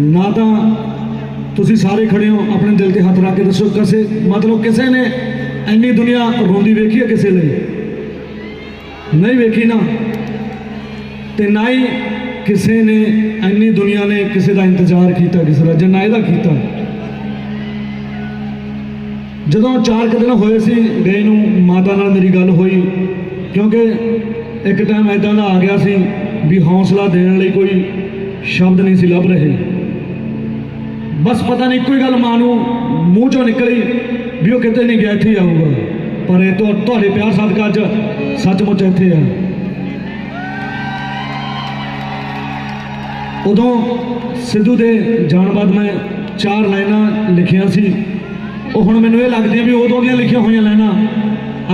ਨਾ ਤਾਂ ਤੁਸੀਂ ਸਾਰੇ ਖੜੇ ਹੋ, ਆਪਣੇ ਦਿਲ ਤੇ ਹੱਥ ਰੱਖ ਕੇ ਦੱਸੋ, ਕਿਸੇ ਮਤਲਬ ਕਿਸੇ ਨੇ ਇੰਨੀ ਦੁਨੀਆ ਰੋਂਦੀ ਵੇਖੀ ਹੈ ਕਿਸੇ ਲਈ? ਨਹੀਂ ਵੇਖੀ ਨਾ। ਤੇ ਨਾ ਹੀ ਕਿਸੇ ਨੇ ਇੰਨੀ ਦੁਨੀਆ ਨੇ ਕਿਸੇ ਦਾ ਇੰਤਜ਼ਾਰ ਕੀਤਾ, ਕਿਸੇ ਦਾ ਜਿੰਨਾ ਇਹਦਾ ਕੀਤਾ। ਜਦੋਂ ਚਾਰ ਕੁ ਦਿਨ ਹੋਏ ਸੀ, ਗਏ ਨੂੰ ਮਾਤਾ ਨਾਲ ਮੇਰੀ ਗੱਲ ਹੋਈ, ਕਿਉਂਕਿ ਇੱਕ ਟਾਈਮ ਐਦਾਂ ਦਾ ਆ ਗਿਆ ਸੀ ਵੀ ਹੌਸਲਾ ਦੇਣ ਲਈ ਕੋਈ ਸ਼ਬਦ ਨਹੀਂ ਸੀ ਲੱਭ ਰਹੇ। ਬਸ ਪਤਾ ਨਹੀਂ ਇੱਕੋ ਹੀ ਗੱਲ ਮਾਂ ਨੂੰ ਮੂੰਹ ਚੋਂ ਨਿਕਲੀ ਵੀ ਉਹ ਕਿਤੇ ਨਹੀਂ ਗਿਆ, ਇੱਥੇ ਹੀ ਆਊਗਾ। ਪਰ ਇਹ ਤੁਹਾ- ਤੁਹਾਡੇ ਪਿਆਰ ਸਦਕਾ ਅੱਜ ਸੱਚਮੁੱਚ ਇੱਥੇ ਆ। ਉਦੋਂ ਸਿੱਧੂ ਦੇ ਜਾਣ ਬਾਅਦ ਮੈਂ ਚਾਰ ਲਾਈਨਾਂ ਲਿਖੀਆਂ ਸੀ। ਉਹ ਹੁਣ ਮੈਨੂੰ ਇਹ ਲੱਗਦੀਆਂ ਵੀ ਉਦੋਂ ਦੀਆਂ ਲਿਖੀਆਂ ਹੋਈਆਂ ਲਾਈਨਾਂ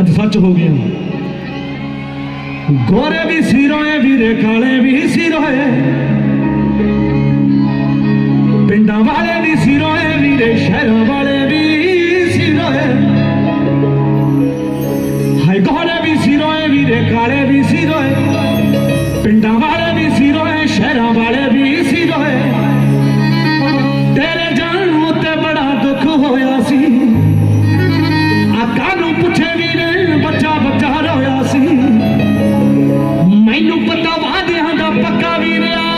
ਅੱਜ ਸੱਚ ਹੋ ਗਈਆਂ। ਗੋਰੇ ਵੀ ਸੀ ਰੋਏ ਵੀਰੇ ਕਾਲੇ ਵੀ ਸੀ ਰੋਏ ਪਿੰਡਾਂ ਵਾਲੇ ਵੀ ਸੀ ਰੋਏ ਵੀਰੇ ਸ਼ਹਿਰਾਂ ਵਾਲੇ ਵੀ ਸੀ ਰੋਏ ਹਾਏ ਗੋਰੇ ਵੀ ਸੀ ਰੋਏ ਵੀਰੇ ਕਾਲੇ ਵੀ ਸੀ ਰੋਏ ਪਿੰਡਾਂ ਵਾਲੇ ਵੀ ਸੀ ਰੋਏ ਸ਼ਹਿਰਾਂ ਵਾਲੇ ਵੀ ਸੀ ਰੋਏ ਤੇਰੇ ਜਾਣ ਉੱਤੇ ਬੜਾ ਦੁੱਖ ਹੋਇਆ ਸੀ ਆਕਾ ਨੂੰ ਪੁੱਛੇ ਵੀਰੇ ਬੱਚਾ ਬੱਚਾ ਰੋਇਆ ਸੀ ਮੈਨੂੰ ਪਤਾ ਵਾਦਿਆਂ ਦਾ ਪੱਕਾ ਵੀਰਿਆ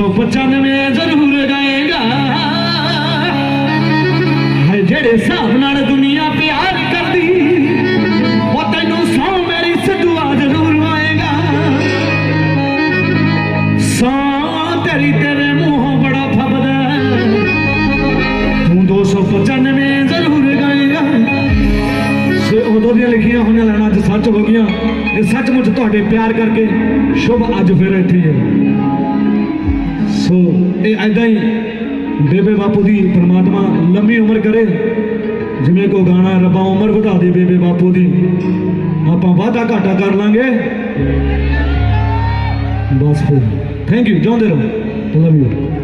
ਤੂੰ 295 ਜ਼ਰੂਰ ਗਾਏਗਾ। ਹੈ ਜਿਹੜੇ ਹਿਸਾਬ ਨਾਲ ਦੁਨੀਆ ਪਿਆਰ ਕਰਦੀ, ਉਹ ਤੈਨੂੰ ਸੌ ਮੇਰੀ ਸਿੱਧੂਆ ਜ਼ਰੂਰ ਆਏਗਾ ਸੌ ਤੇਰੀ ਤੇਰੇ ਮੂੰਹੋਂ ਬੜਾ ਫੱਬਦਾ ਤੂੰ 295 ਜ਼ਰੂਰ ਗਾਏਗਾ। ਸੇ ਉਦੋਂ ਦੀਆਂ ਲਿਖੀਆਂ ਹੋਈਆਂ ਲੈਣਾ ਅੱਜ ਸੱਚ ਹੋ ਗਈਆਂ ਇਹ ਸੱਚਮੁੱਚ ਤੁਹਾਡੇ ਪਿਆਰ ਕਰਕੇ ਸ਼ੁਭ ਅੱਜ ਫਿਰ ਇੱਥੇ ਹੈ। ਸੋ ਇਹ ਐਦਾਂ ਹੀ ਬੇਬੇ ਬਾਪੂ ਦੀ ਪ੍ਰਮਾਤਮਾ ਲੰਮੀ ਉਮਰ ਕਰੇ। ਜਿਵੇਂ ਕੋ ਗਾਣਾ ਰੱਬਾ ਉਮਰ ਵਧਾ ਦੇ ਬੇਬੇ ਬਾਪੂ ਦੀ। ਆਪਾਂ ਵਾਧਾ ਘਾਟਾ ਕਰ ਲਾਂਗੇ। ਬਸ ਫਿਰ। ਥੈਂਕ ਯੂ ਚਾਹੁੰਦੇ ਰਹੋ। Love you